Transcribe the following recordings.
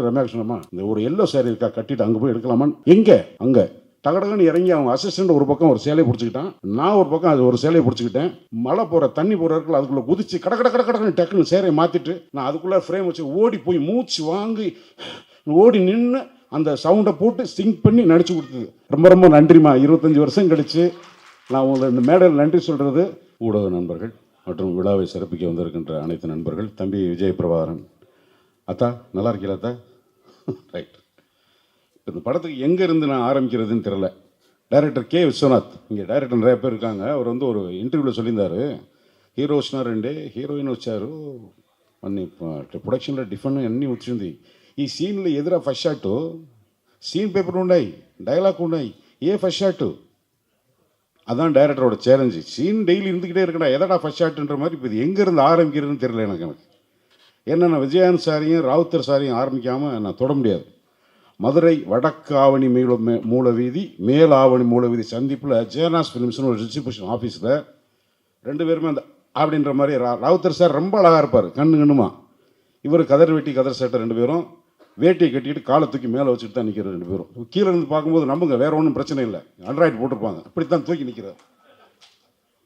ரம்யாகிருஷ்ணம்மா இந்த ஒரு எல்லோ சேரீ இருக்கா கட்டிட்டு அங்கே போய் எடுக்கலாமான்னு? எங்கே? அங்கே. தகடகன்னு இறங்கி அவங்க அசிஸ்டன்ட் ஒரு பக்கம் ஒரு சேலையை பிடிச்சிக்கிட்டான். நான் ஒரு பக்கம் அது ஒரு சேலையை பிடிச்சிக்கிட்டேன். மழை போகிற தண்ணி போகிற இடத்துல அதுக்குள்ளே குதிச்சு கட கட கட கடன்னு டக்குன்னு சேரையை மாற்றிட்டு நான் அதுக்குள்ளே ஃப்ரேம் வச்சு ஓடி போய் மூச்சு வாங்கி ஓடி நின்று அந்த சவுண்டை போட்டு சிங்க் பண்ணி நடிச்சு கொடுத்தது. ரொம்ப ரொம்ப நன்றிம்மா. இருபத்தஞ்சி வருஷம் கழிச்சு நான் உங்களை இந்த மேடையில் நன்றி சொல்கிறது ஊடக நண்பர்கள் மற்றும் விழாவை சிறப்பிக்க வந்திருக்கின்ற அனைத்து நண்பர்கள் தம்பி விஜய் பிரபாகரன் அத்தா நல்லா இருக்கீங்களா அத்தா ரைட் இந்த படத்துக்கு எங்கே இருந்து நான் ஆரம்பிக்கிறதுன்னு தெரில டைரக்டர் கே விஸ்வநாத் இங்கே டைரக்டர் நிறைய பேர் இருக்காங்க அவர் வந்து ஒரு இன்டர்வியூவில் சொல்லியிருந்தாரு హీరో వచ్చినారండి హీరోయిన్ వచ్చారు అన్ని ప్రొడక్షన్లో డిఫరెంట్ అన్నీ వచ్చింది ఈ సీన్లో ఎదురా ఫస్ట్ షాట్ సీన్ పేపర్ ఉన్నాయి డైలాగ్ ఉన్నాయి ఏ ఫస్ట్ ஷாட்டு அதான் டைரக்டரோட சேலஞ்சு சீன் டெய்லி இருந்துக்கிட்டே இருக்கடா எதடா ஃபர்ஸ்ட் ஷாட்டுன்ற மாதிரி இப்போ இது எங்கேருந்து ஆரம்பிக்கிறதுன்னு தெரியல எனக்கு எனக்கு என்னென்ன நான் சாரையும் ராவுத்தர் சாரையும் ஆரம்பிக்காமல் நான் தொட முடியாது. மதுரை வடக்கு ஆவணி மீள மே- மூல வீதி மேல் ஆவணி மூல வீதி சந்திப்பில் ஜேனாஸ் ஃபிலிம்ஸ்னு ஒரு டிஸ்ட்ரிபியூஷன் ஆஃபீஸில் ரெண்டு பேருமே அந்த அப்படின்ற மாதிரி ரா- ராவுத்தர் சார் ரொம்ப அழகாக இருப்பார் கண்ணு கண்ணுமா. இவர் கதர் வெட்டி கதர் சட்டை ரெண்டு பேரும் வேட்டியை கட்டிக்கிட்டு காலை தூக்கி மேலே வச்சுட்டு தான் நிற்கிற ரெண்டு பேரும். கீழே இருந்து பார்க்கும்போது நம்புங்க வேறு ஒன்றும் பிரச்சனை இல்லை. அண்ட்ராய்டு போட்டிருப்பாங்க அப்படித்தான் தூக்கி நிற்கிறார்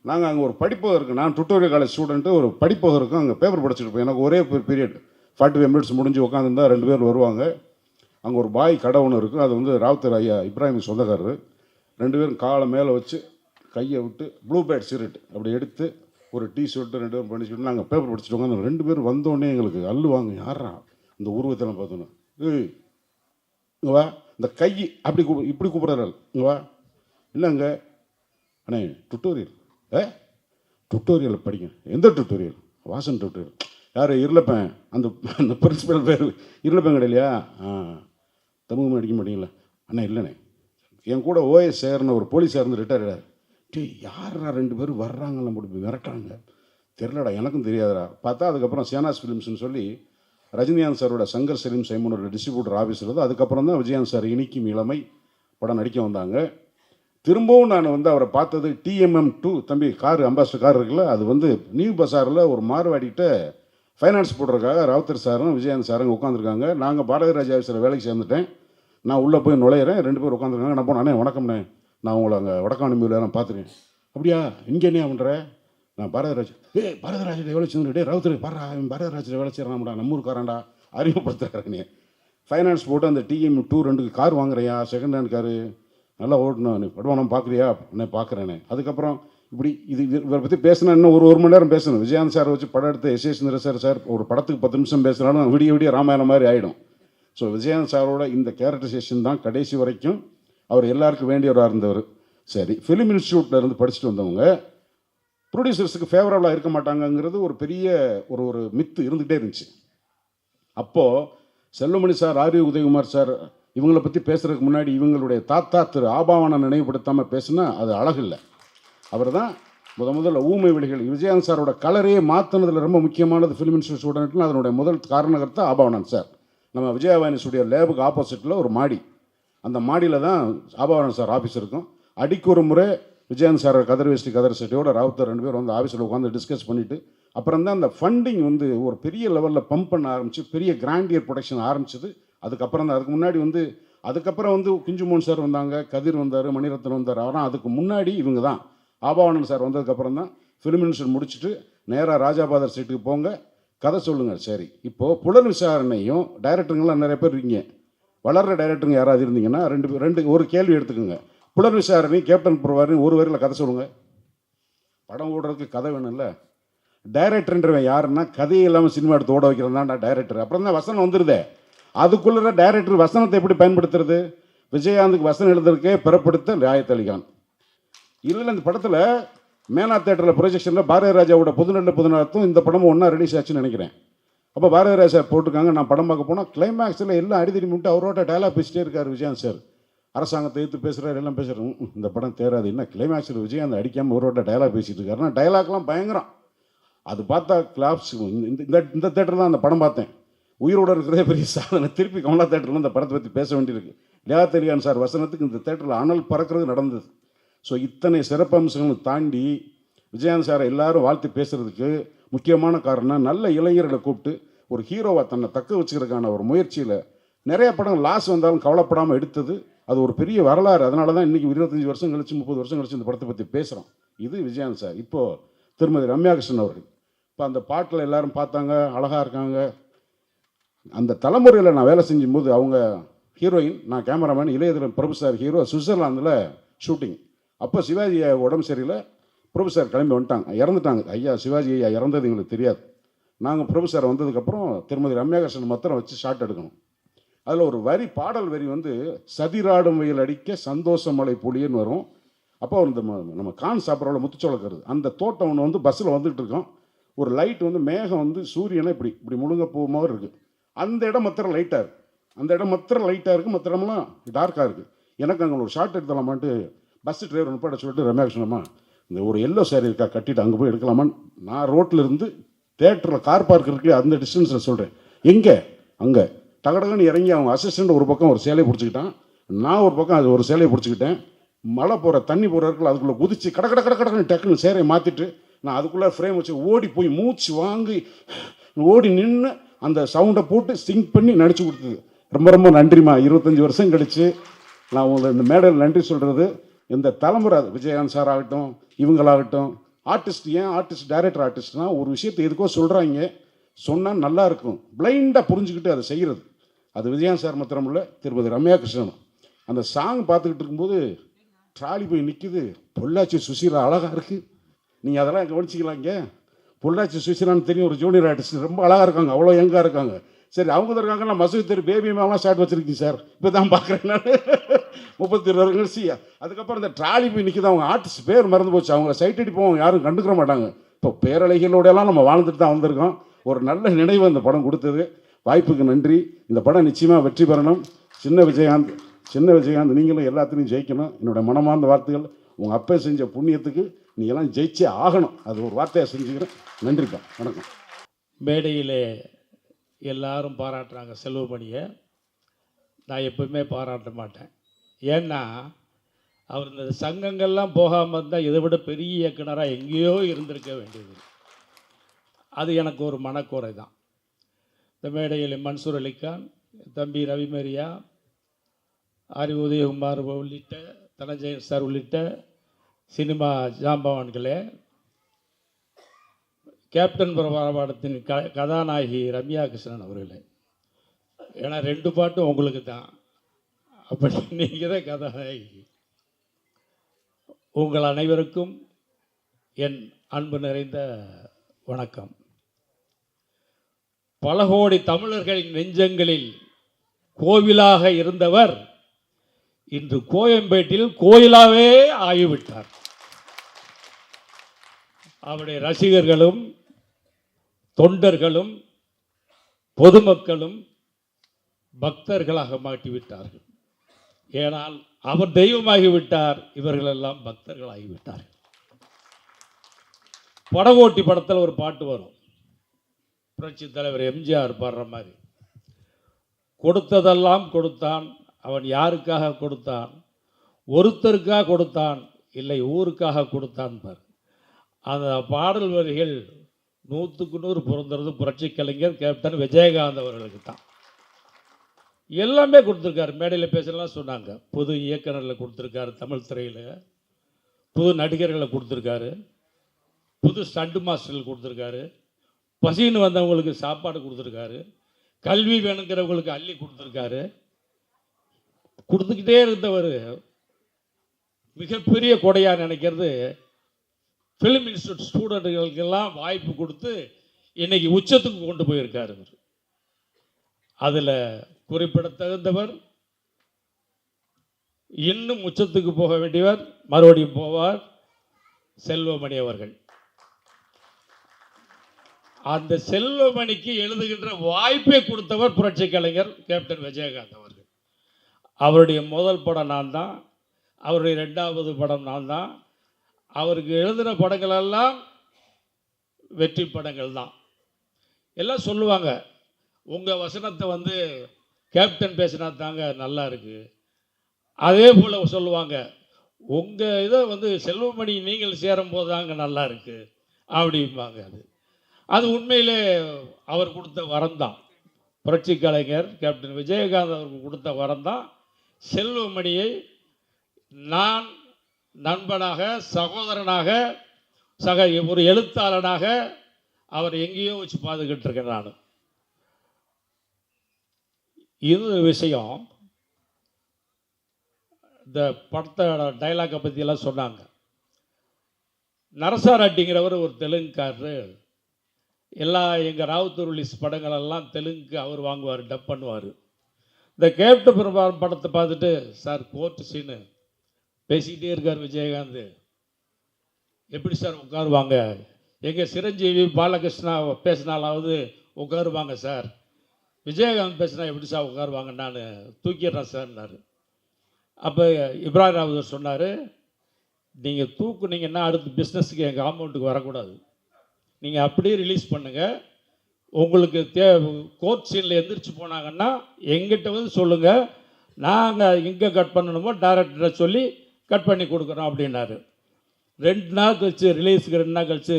நாங்கள் அங்கே ஒரு படிப்பகம் இருக்குது நான் டுட்டோரியல் காலேஜ் ஸ்டூடெண்ட்டு ஒரு படிப்பகம் இருக்கும் அங்கே பேப்பர் படிச்சுட்டு இருப்பேன். எனக்கு ஒரே பீரியட் ஃபார்ட்டி ஃபைவ் மினிட்ஸ் முடிஞ்சு உட்காந்துருந்தா ரெண்டு பேர் வருவாங்க. அங்கே ஒரு பாய் கடை ஒன்று இருக்கும் அது வந்து ராவுத்தர் ஐயா இப்ராஹிம் சொந்தக்காரர். ரெண்டு பேரும் காலை மேலே வச்சு கையை விட்டு ப்ளூ பேட் சிகரெட் அப்படி எடுத்து ஒரு டீ ஷர்ட்டு ரெண்டு பேரும் பண்ணிச்சுட்டு நாங்கள் பேப்பர் படிச்சுட்டு உட்காந்து ரெண்டு பேரும் வந்தோடனே எங்களுக்கு அள்ளுவாங்க. யாரா இந்த உருவத்தெல்லாம் பார்த்தோன்னா. ஏய் இங்க வா. இந்த கை அப்படி கூப்பிடு இப்படி கூப்பிட்றாரு இங்கே வா. என்னங்க அண்ணே டுட்டோரியல் ஏ? டுட்டோரியல் படிங்க. எந்த டுட்டோரியல் வாசன் டுட்டோரியல் யார்? இருளப்பேன். அந்த அந்த பிரின்சிபல் பேர் இருளப்பேன் கிடையிலையா ஆ. தமிழ் அடிக்க மாட்டீங்களா அண்ணா இல்லைண்ணே. என் கூட ஓஎஸ் சேர்னு ஒரு போலீஸாக இருந்து ரிட்டையர் ஆகிறார் டேய் யாரா ரெண்டு பேரும் வர்றாங்கல்ல போட்டு விரட்டுறாங்க தெரிலடா எனக்கும் தெரியாதுடா. பார்த்தா அதுக்கப்புறம் சேனாஸ் ஃபிலிம்ஸ்னு சொல்லி ரஜினிகாந்த் சாரோட சங்கர் சலீம் சைமனோட டிஸ்ட்ரிபியூட்டர் ஆஃபீஸ் இருந்தது. அதுக்கப்புறம் தான் விஜயகாந்த் சார் இனிக்கும் இளமை படம் நடிக்க வந்தாங்க. திரும்பவும் நான் வந்து அவரை பார்த்தது டிஎம்எம் டூ தம்பி கார் அம்பாஸ்டர் கார் இருக்குல்ல அது வந்து நியூ பஸாரில் ஒரு மார்வாடிகிட்ட ஃபைனான்ஸ் போடுறதுக்காக ராவுத்தர் சாரும் விஜயகாந்த் சாரும் உட்காந்துருக்காங்க நாங்கள் பாரதி ராஜா ஆஃபீஸில் வேலைக்கு சேர்ந்துட்டேன். நான் உள்ளே போய் நுழையிறேன். ரெண்டு பேர் உட்காந்துருக்காங்க நான் போனேன் "அண்ணே, வணக்கம்ண்ணே. நான் உங்களை அங்கே வடக்கான மில்லில் நான் பார்த்துருக்கேன் அப்படியா இங்கே என்ன பண்ணுற நான் பாரதராஜ் ஏ பாரதிராஜில் எவ்வளோ சேர்ந்து டே ராவுத்தர் பாரா அவன் வேலை செய்கிறான்டா நம்ம ஊருக்காரன்டா அறிமுகப்படுத்துறாரு நீ ஃபைனான்ஸ் போட்டு அந்த டிஎம் டூ ரெண்டுக்கு கார் வாங்குறியா? Second hand car. நல்லா ஓட்டணும் நீ படுவானம் பார்க்குறியா? நான் பார்க்குறேனே. அதுக்கப்புறம் இப்படி இது இது- இவரை பற்றி பேசினா இன்னும் ஒரு ஒரு மணி நேரம் பேசணும். விஜயாந்த் சார் வச்சு படம் எடுத்து எஸ் எஸ் சார் சார் ஒரு படத்துக்கு பத்து நிமிஷம் பேசினாலும் விடிய விடிய ராமாயணம் மாதிரி ஆகிடும் ஸோ விஜயாந்த் சாரோட இந்த கேரக்டரைசேஷன் தான் கடைசி வரைக்கும் அவர் எல்லாருக்கும் வேண்டியவராக இருந்தவர் சரி ஃபிலிம் இன்ஸ்டியூட்டில் இருந்து படிச்சுட்டு வந்தவங்க ப்ரொடியூசர்ஸுக்கு ஃபேவரபுளாக இருக்க மாட்டாங்கங்கிறது ஒரு பெரிய ஒரு ஒரு மித்து இருந்துகிட்டே இருந்துச்சு. அப்போது செல்லுமணி சார் ஆரி உதயகுமார் சார் இவங்களை பற்றி பேசுகிறதுக்கு முன்னாடி இவங்களுடைய தாத்தா திரு ஆபாவனை நினைவுபடுத்தாமல் பேசுனா அது அழகில்லை. அவர் தான் முத முதல்ல ஊமை விழிகள் விஜயானந்த் சாரோட கலரையே மாற்றினதில் ரொம்ப முக்கியமானது ஃபிலிம் இன்ஸ்டியூட் ஸ்டூடெண்ட்னு அதனுடைய முதல் காரணகர்த்தா ஆபாவனன் சார். நம்ம விஜயவாணி ஸ்டுடியோ லேபுக்கு ஆப்போசிட்டில் ஒரு மாடி. அந்த மாடியில் தான் ஆபாவனன் சார் ஆஃபீஸ் இருக்கும். அடிக்கு ஒரு முறை விஜயகாந்த் சார் கதர் வேஷ்டி கதர் செட்டியோட ராவுத்தர் ரெண்டு பேரும் வந்து ஆஃபீஸில் உட்காந்து டிஸ்கஸ் பண்ணிவிட்டு அப்புறம் தான் அந்த ஃபண்டிங் வந்து ஒரு பெரிய லெவலில் பம்ப் பண்ண ஆரம்பித்து பெரிய கிராண்டியர் ப்ரொடக்ஷன் ஆரம்பிச்சது. அதுக்கப்புறம் தான் அதுக்கு முன்னாடி வந்து அதுக்கப்புறம் வந்து குஞ்சுமோன் சார் வந்தாங்க கதிர் வந்தார் மணிரத்னம் வந்தார். ஆனால் அதுக்கு முன்னாடி இவங்க தான். ஆபாவணன் சார் வந்ததுக்கப்புறம் தான் ஃபிலிம் இன்ஸ்டியூட் முடிச்சுட்டு நேராக ராஜாபாதர் சீட்டுக்கு போங்க. கதை சொல்லுங்கள் சரி. இப்போது புலன் விசாரணையும் டைரக்டருங்களாம் நிறைய பேர் இருக்கீங்க. வளர்ற டைரக்டருங்க யாராவது இருந்தீங்கன்னா ரெண்டு பேர் ரெண்டு ஒரு கேள்வி எடுத்துக்கோங்க. புலன் விசாரணை கேப்டன் புரவாரி ஒரு வரையில் கதை சொல்லுங்கள் படம் ஓடுறதுக்கு கதை வேணும்ல. டைரக்டர்ன்றவன் யாருன்னா கதையே இல்லாமல் சினிமா எடுத்து ஓட வைக்கிறது டைரக்டர் அப்புறம் தான் வசனம் வந்துருதே. அதுக்குள்ள டைரக்டர் வசனத்தை எப்படி பயன்படுத்துறது? விஜயகாந்துக்கு வசனம் எழுதுறதுக்கே பிறப்படுத்த ராயத் அலிகான். இல்லை இந்த படத்தில் மேனா தேட்டரில் ப்ரொஜெக்ஷனில் பாரதி ராஜாவோட புதுநெல்ல புதுநலத்தும் இந்த படமும் ஒன்றா ரிலீஸ் ஆச்சுன்னு நினைக்கிறேன். அப்போ பாரதி ராஜா போட்டிருக்காங்க. நான் படம் பார்க்க போனால் கிளைமேக்ஸில் எல்லாம் அடிதடி முட்டு அவரோட டயலாக் பேசிட்டே இருக்கார் விஜயகாந்த் சார் அரசாங்கத்தை எதிர்த்து பேசுகிறார் எல்லாம் பேசுகிறாரு இந்த படம் தேராது. என்ன கிளைமேக்ஸில் விஜயகாந்த் அடிக்காமல் அவரோட டயலாக் பேசிகிட்டு இருக்காருன்னா டயலாக்லாம் பயங்கரம். அது பார்த்தா கிளாப்ஸ் இந்த இந்த இந்த தேட்டர் தான் அந்த படம் பார்த்தேன். உயிரோட இருக்கிறதே பெரிய சாதனை. திருப்பி கமலா தேட்டரில் இந்த படத்தை பற்றி பேச வேண்டியிருக்கு. லியா தெரியான் சார் வசனத்துக்கு இந்த தேட்டரில் அனல் பறக்கிறது நடந்தது. ஸோ இத்தனை சிறப்பம்சங்களும் தாண்டி விஜயாந்த் சாரை எல்லாரும் வாழ்த்து பேசுகிறதுக்கு முக்கியமான காரணம் நல்ல இளைஞர்களை கூப்பிட்டு ஒரு ஹீரோவை தன்னை தக்க வச்சுக்கிறதுக்கான ஒரு முயற்சியில் நிறைய படம் லாஸ் வந்தாலும் கவலைப்படாமல் எடுத்தது. அது ஒரு பெரிய வரலாறு. அதனால தான் இன்றைக்கி இருபத்தஞ்சி வருஷம் கழிச்சு முப்பது வருஷம் கழிச்சு இந்த படத்தை பற்றி பேசுகிறோம் இது விஜயாந்த் சார். இப்போது திருமதி ரம்யா கிருஷ்ணன் அவர்கள். இப்போ அந்த பாட்டில் எல்லாரும் பார்த்தாங்க அழகாக இருக்காங்க. அந்த தலைமுறையில் நான் வேலை செஞ்சும்போது அவங்க ஹீரோயின் நான் cameraman Ilaiyatharan Prabhu sir hero சுவிட்சர்லாந்தில் ஷூட்டிங் அப்போ சிவாஜி உடம்பு சரியில்லை. பிரபு சார் கிளம்பி வந்துட்டாங்க. இறந்துட்டாங்க. ஐயா சிவாஜி ஐயா இறந்தது எங்களுக்கு தெரியாது. நாங்கள் பிரபு சார் வந்ததுக்கப்புறம் திருமதி ரம்யா கிருஷ்ணன் மாத்திரம் வச்சு ஷாட் எடுக்கணும். அதில் ஒரு வரி பாடல் வரி வந்து சதிராடும் வயல் அடிக்க சந்தோஷமலை பொழியன்னு வரும். அப்போ இந்த நம்ம கான் சாப்பிட்றோட முத்துச்சோளக்கிறது அந்த தோட்டம் ஒன்று வந்து பஸ்ஸில் வந்துகிட்டு இருக்கோம். ஒரு லைட் வந்து மேகம் வந்து சூரியனை இப்படி இப்படி முழுங்க போகும் மாதிரி இருக்குது அந்த இடம் மற்ற லைட்டாக இருக்குது அந்த இடம் மற்ற லைட்டாக இருக்குது மற்ற இடம்லாம் டார்க்காக இருக்குது எனக்கு அங்கே ஒரு ஷார்ட் எடுத்துலாமான்ட்டு பஸ் டிரைவர் நிப்பாட சொல்லிட்டு ரம்யா இந்த ஒரு எல்லோ சாரி இருக்கா கட்டிட்டு அங்கே போய் எடுக்கலாமான்னு நான் ரோட்டில் இருந்து தேட்டரில் கார் பார்க் இருக்கு அந்த டிஸ்டன்ஸில் சொல்கிறேன் எங்கே? அங்கே. டகடகன்னு இறங்கி அவங்க அசிஸ்டண்ட் ஒரு பக்கம் ஒரு சேலையை பிடிச்சிக்கிட்டான். நான் ஒரு பக்கம் அது ஒரு சேலையை பிடிச்சிக்கிட்டேன். மழை போகிற தண்ணி போகிற இடத்துல அதுக்குள்ளே குதிச்சு கட கட கட கடன்னு டக்குன்னு சேரையை மாற்றிட்டு நான் அதுக்குள்ளே ஃப்ரேம் வச்சு ஓடி போய் மூச்சு வாங்கி ஓடி நின்று அந்த சவுண்டை போட்டு சிங்க் பண்ணி நடிச்சு கொடுத்தது. ரொம்ப ரொம்ப நன்றிம்மா. இருபத்தஞ்சி வருஷம் கழிச்சு நான் உங்களை இந்த மேடையில் நன்றி சொல்கிறது இந்த தலைமுறை அது. விஜயகாந்த் சார் ஆகட்டும் இவங்களாகட்டும். ஆர்டிஸ்ட் ஏன் ஆர்டிஸ்ட் டைரக்டர் ஆர்டிஸ்ட்னா ஒரு விஷயத்தை எதுக்கோ சொல்கிறாங்க சொன்னால் நல்லா இருக்கும். பிளைண்டாக புரிஞ்சுக்கிட்டு அதை செய்கிறது அது விஜயகாந்த் சார் மாத்திரம் இல்லை திருமதி ரம்யா கிருஷ்ணன் அந்த சாங் பார்த்துக்கிட்டு இருக்கும்போது ட்ராலி போய் நிற்கிது பொள்ளாச்சி சுசீலா அழகாக இருக்குது நீங்கள் அதெல்லாம் கவனிச்சிக்கலாங்க. பொள்ளாச்சி சுசீலான்னு தெரியும் ஒரு ஜூனியர் ஆர்டிஸ்ட் ரொம்ப அழகாக இருக்காங்க அவ்வளோ யங்காக இருக்காங்க. சரி அவங்க தான் இருக்காங்க நான் மசூத் தெரு பேபி மாமா ஸ்டார்ட் வச்சுருக்கீங்க சார் இப்போ தான் பார்க்குறேன் நான். முப்பத்தி இருபது கழிச்சு அதுக்கப்புறம் இந்த ட்ராலி போய் நிற்கிது அவங்க ஆர்டிஸ்ட் பேர் மறந்து போச்சு. அவங்க சைட் அடிப்போம் யாரும் கண்டுக்கிற மாட்டாங்க. இப்போ பேரலைகளோடலாம் நம்ம வாழ்ந்துட்டு தான் வந்திருக்கோம். ஒரு நல்ல நினைவு அந்த படம் கொடுத்தது. வாய்ப்புக்கு நன்றி. இந்த படம் நிச்சயமாக வெற்றி பெறணும். சின்ன விஜயகாந்த் சின்ன விஜயகாந்த் நீங்களும் எல்லாத்துலேயும் ஜெயிக்கணும். என்னோட மனமார்ந்த வார்த்தைகள் உங்கள் அப்பா செஞ்ச புண்ணியத்துக்கு நீங்களாம் ஜெயிச்சே ஆகணும். அது ஒரு வார்த்தையை செஞ்சுக்கிறேன். நன்றிப்பா வணக்கம். மேடையிலே எல்லாரும் பாராட்டுறாங்க செல்வமணியை. நான் எப்பவுமே பாராட்ட மாட்டேன். ஏன்னா அவர் இந்த சங்கங்கள்லாம் போகாமல் இருந்தால் இதை விட பெரிய இயக்குனராக எங்கேயோ இருந்திருக்க வேண்டியது. அது எனக்கு ஒரு மனக்குறை தான். இந்த மேடையில் மன்சூர் அலிகான் தம்பி ரவிமரியா ஆரி உதயகுமார் உள்ளிட்ட தனஞ்சயன் சார் உள்ளிட்ட சினிமா ஜாம்பவான்களே கேப்டன் பிரபாரபாடத்தின் க கதாநாயகி ரம்யா கிருஷ்ணன் அவர்களே. ஏன்னா ரெண்டு பாட்டும் உங்களுக்கு தான். அப்படி நீங்கள் தான் கதாநாயகி. உங்கள் அனைவருக்கும் என் அன்பு நிறைந்த வணக்கம். பல கோடி தமிழர்களின் நெஞ்சங்களில் கோவிலாக இருந்தவர் இன்று கோயம்பேட்டில் கோயிலாகவே ஆகிவிட்டார். அவருடைய ரசிகர்களும் தொண்டர்களும் பொதுமக்களும் பக்தர்களாக மாட்டிவிட்டார்கள் ஏனால் அவர் தெய்வமாகிவிட்டார் இவர்களெல்லாம் பக்தர்களாகிவிட்டார்கள். படகோட்டி படத்தில் ஒரு பாட்டு வரும். புரட்சி தலைவர் எம்ஜிஆர் பாடுற மாதிரி கொடுத்ததெல்லாம் கொடுத்தான் அவன் யாருக்காக கொடுத்தான்? ஒருத்தருக்காக கொடுத்தான்? இல்லை ஊருக்காக கொடுத்தான் பார். அந்த பாடல் வரிகள் நூற்றுக்கு நூறு பிறந்தது புரட்சி கலைஞர் கேப்டன் விஜயகாந்த் அவர்களுக்கு தான். எல்லாமே கொடுத்துருக்காரு. மேடையில் பேசலாம் சொன்னாங்க. புது இயக்குநரில் கொடுத்துருக்காரு தமிழ் திரையில். புது நடிகர்களை கொடுத்துருக்காரு. புது ஸ்டண்ட் மாஸ்டர்கள் கொடுத்துருக்காரு. பசின்னு வந்தவங்களுக்கு சாப்பாடு கொடுத்துருக்காரு. கல்வி வேணுங்கிறவங்களுக்கு அள்ளி கொடுத்துருக்காரு. கொடுத்துக்கிட்டே இருந்தவர். மிகப்பெரிய கொடையாக நினைக்கிறது. ஃபிலிம் இன்ஸ்டியூட் ஸ்டூடெண்ட்டுகளுக்கெல்லாம் வாய்ப்பு கொடுத்து இன்னைக்கு உச்சத்துக்கு கொண்டு போயிருக்காரு இவர். அதில் குறிப்பிடத்தகுந்தவர். இன்னும் உச்சத்துக்கு போக வேண்டியவர் மறுபடியும் போவார். செல்வமணி அவர்கள். அந்த செல்வமணிக்கு எழுதுகின்ற வாய்ப்பை கொடுத்தவர் புரட்சி கலைஞர் கேப்டன் விஜயகாந்த் அவர்கள். அவருடைய முதல் படம் நான் தான் அவருடைய ரெண்டாவது படம் நான் தான் அவருக்கு எழுதின படங்கள் எல்லாம் வெற்றி படங்கள் தான். எல்லாம் சொல்லுவாங்க உங்கள் வசனத்தை வந்து கேப்டன் பேசினா தாங்க நல்லா இருக்குது அதே போல் சொல்லுவாங்க உங்கள் இதை வந்து செல்வமணி நீங்கள் சேரும்போது தாங்க நல்லா இருக்குது அப்படிம்பாங்க அது. அது உண்மையிலே அவர் கொடுத்த வரம் தான். புரட்சி கலைஞர் கேப்டன் விஜயகாந்த் அவருக்கு கொடுத்த வரம் தான். செல்வமணியை நான் நண்பனாக சகோதரனாக சக ஒரு எழுத்தாளனாக அவர் எங்கேயோ வச்சு பார்த்துக்கிட்டு இருக்கேன் நான் இது விஷயம் இந்த படத்தோட டைலாக்கை பற்றியெல்லாம் சொன்னாங்க. நரசார் அட்டிங்கிறவர் ஒரு தெலுங்குக்காரரு. எல்லா எங்கள் ராவுத்தூர் ரிலீஸ் படங்களெல்லாம் தெலுங்குக்கு அவர் வாங்குவார் டப் பண்ணுவார். இந்த கேப்ட பிரபாரம் படத்தை பார்த்துட்டு சார் கோர்ட்டு சீனு பேசிக்கிட்டே இருக்கார் விஜயகாந்த். எப்படி சார் உட்காருவாங்க? எங்கள் சிரஞ்சீவி பாலகிருஷ்ணா பேசினாலாவது உட்காருவாங்க சார். விஜயகாந்த் பேசினா எப்படி சார் உட்காருவாங்க நான் தூக்கிடுறேன் சார்னாரு அப்போ இப்ராஹிம் ராவுதர் சொன்னார் நீங்கள் தூக்குனீங்கன்னா அடுத்து பிஸ்னஸுக்கு எங்கள் காம்பவுண்டுக்கு வரக்கூடாது. நீங்கள் அப்படியே ரிலீஸ் பண்ணுங்கள் உங்களுக்கு தே கோர்ட் சீனில் எந்திரிச்சு போனாங்கன்னா எங்கிட்ட வந்து சொல்லுங்கள் நாங்கள் எங்கே கட் பண்ணணுமோ டேரக்டரை சொல்லி கட் பண்ணி கொடுக்குறோம் அப்படின்னாரு. ரெண்டு நாள் கழிச்சு ரிலீஸுக்கு ரெண்டு நாள் கழிச்சு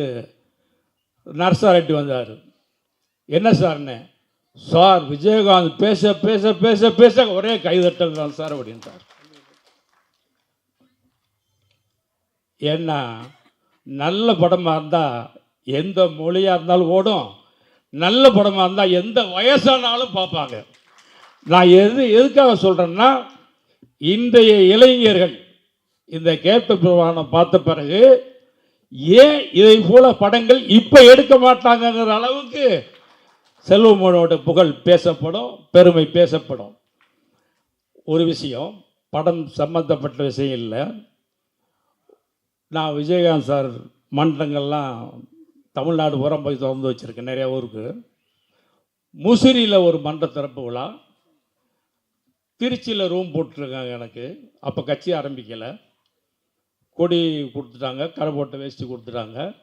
நர்சாரெட்டி வந்தார். என்ன சார்னே? சார் விஜயகாந்த் பேச பேச பேச பேச ஒரே கைதட்டல் தான் சார் அப்படின்றார். ஏன்னா நல்ல படமாக இருந்தால் எந்த மொழியாக இருந்தாலும் ஓடும். நல்ல படமாக இருந்தால் எந்த வயசானாலும் பார்ப்பாங்க. நான் எது எதுக்காக சொல்கிறேன்னா இன்றைய இளைஞர்கள் இந்த கேப்ட பிரமாணம் பார்த்த பிறகு ஏன் இதை போல படங்கள் இப்போ எடுக்க மாட்டாங்கங்கிற அளவுக்கு செல்வமோனோட புகழ் பேசப்படும் பெருமை பேசப்படும். ஒரு விஷயம் படம் சம்பந்தப்பட்ட விஷயம் இல்லை. நான் விஜயகாந்த் சார் மன்றங்கள்லாம் தமிழ்நாடு புறம் போய் திறந்து வச்சுருக்கேன் நிறைய ஊருக்கு. முசிறியில் ஒரு மன்ற திறப்பு விழா. திருச்சியில் ரூம் போட்டிருக்காங்க எனக்கு. அப்போ கட்சி ஆரம்பிக்கலை. கொடி கொடுத்துட்டாங்க கரை போட்ட வேஸ்ட்டு கொடுத்துட்டாங்க.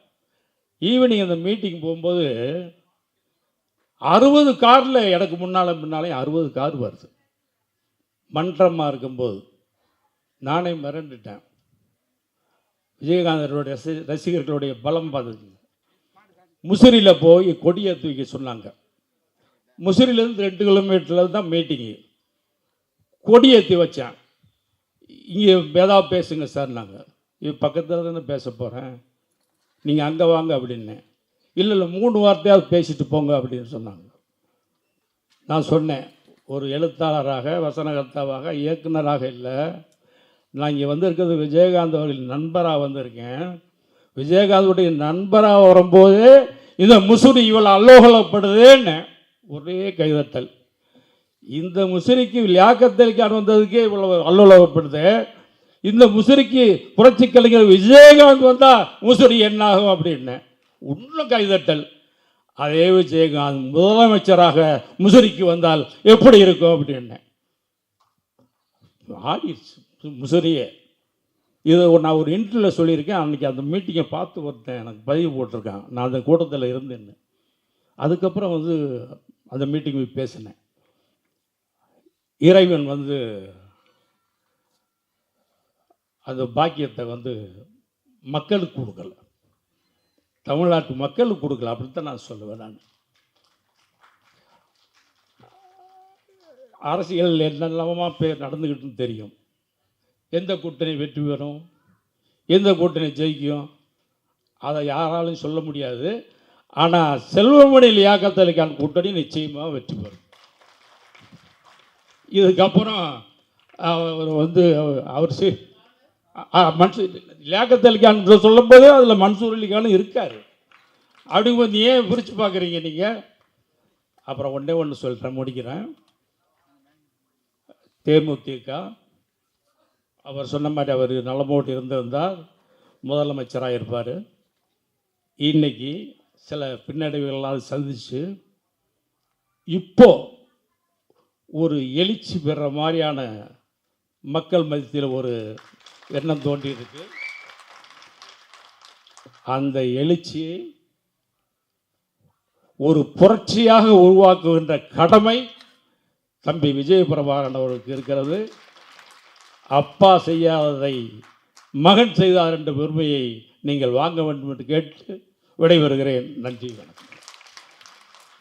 ஈவினிங் அந்த மீட்டிங் போகும்போது அறுபது காரில் எனக்கு முன்னால் பின்னாலே அறுபது கார் வருது. மன்றமாக இருக்கும்போது. நானே மிரண்டுட்டேன். விஜயகாந்தருடைய ரசி ரசிகர்களுடைய பலம் பார்த்துங்க முசிறியில் போய் கொடியை தூக்கி சொன்னாங்க. முசிறிலேருந்து ரெண்டு கிலோமீட்டரில் தான் மீட்டிங்கு கொடியேற்றி வச்சேன். இங்கே ஏதாவது பேசுங்க சார் நாங்கள் இது பக்கத்தில் தானே பேச போகிறேன் நீங்கள் அங்கே வாங்க அப்படின்னேன் இல்லை இல்லை மூணு வார்த்தையாவது பேசிட்டு போங்க அப்படின்னு சொன்னாங்க. நான் சொன்னேன் ஒரு எழுத்தாளராக வசனகர்த்தாவாக இயக்குனராக இல்லை. நான் இங்கே வந்திருக்கிறது விஜயகாந்த் அவர்களின் நண்பராக வந்திருக்கேன். விஜயகாந்துடைய நண்பராக வரும்போது இந்த முசுரி இவ்வளோ அல்லோகலப்படுதுன்னு ஒரே கைதட்டல். இந்த முசிறிக்கு லியாக்கத்தலிக்கான் வந்ததுக்கே இவ்வளவு அல்லோலகப்படுது இந்த முசிறிக்கு புரட்சி கலைஞர் விஜயகாந்த் வந்தால் முசிறி என்னாகும் அப்படின்னு இன்னும் கைதட்டல். அதே விஜயகாந்த் முதலமைச்சராக முசிறிக்கு வந்தால் எப்படி இருக்கும் அப்படின்னு. ஆடிடுச்சு முசிறியே. இதை ஒரு- நான் ஒரு இன்டர்வியூவில் சொல்லியிருக்கேன். அன்றைக்கி அந்த மீட்டிங்கை பார்த்து ஒருத்தன் எனக்கு பதிவு போட்டிருக்கான். நான் அந்த கூட்டத்தில் இருந்தேன்னு. அதுக்கப்புறம் வந்து அந்த மீட்டிங் போய் பேசினேன். இறைவன் வந்து அந்த பாக்கியத்தை வந்து மக்களுக்கு கொடுக்கல. தமிழ்நாட்டு மக்களுக்கு கொடுக்கல. அப்படித்தான் நான் சொல்லுவேன் நான். அரசியல் என்னெல்லாமா பேர் நடந்துக்கிட்டுன்னு தெரியும். எந்த கூட்டணி வெற்றி பெறும்? எந்த கூட்டணி ஜெயிக்கும்? அதை யாராலும் சொல்ல முடியாது. ஆனால் செல்வமணி லியாக்கத் அலிகான் கூட்டணி நிச்சயமாக வெற்றி பெறும். இதுக்கப்புறம் அவர் வந்து அவர் சி மன்சூர் லியாக்கத் அலிகான் சொல்லும்போது அதில் மன்சூர் அலிகானும் இருக்கார். அப்படிங்கும்போது ஏன் பிரித்து பார்க்குறீங்க நீங்கள் அப்புறம் ஒன்றே ஒன்று சொல்கிறேன் முடிக்கிறேன். தேமுதிக அவர் சொன்ன மாதிரி அவர் நலமோடு இருந்திருந்தால் முதலமைச்சராக இருப்பார் இன்னைக்கு சில பின்னடைவுகளால் சந்தித்து இப்போது ஒரு எழுச்சி பெற மாதிரியான மக்கள் மத்தியில் ஒரு எண்ணம் தோன்றியிருக்கு. அந்த எழுச்சியை ஒரு புரட்சியாக உருவாக்குகின்ற கடமை தம்பி விஜயபிரபாகரன் அவர்களுக்கு இருக்கிறது. அப்பா செய்யாததை மகன் செய்தார் என்ற பெருமையை நீங்கள் வாங்க வேண்டும் என்று கேட்டு விடைபெறுகிறேன். நன்றி வணக்கம்.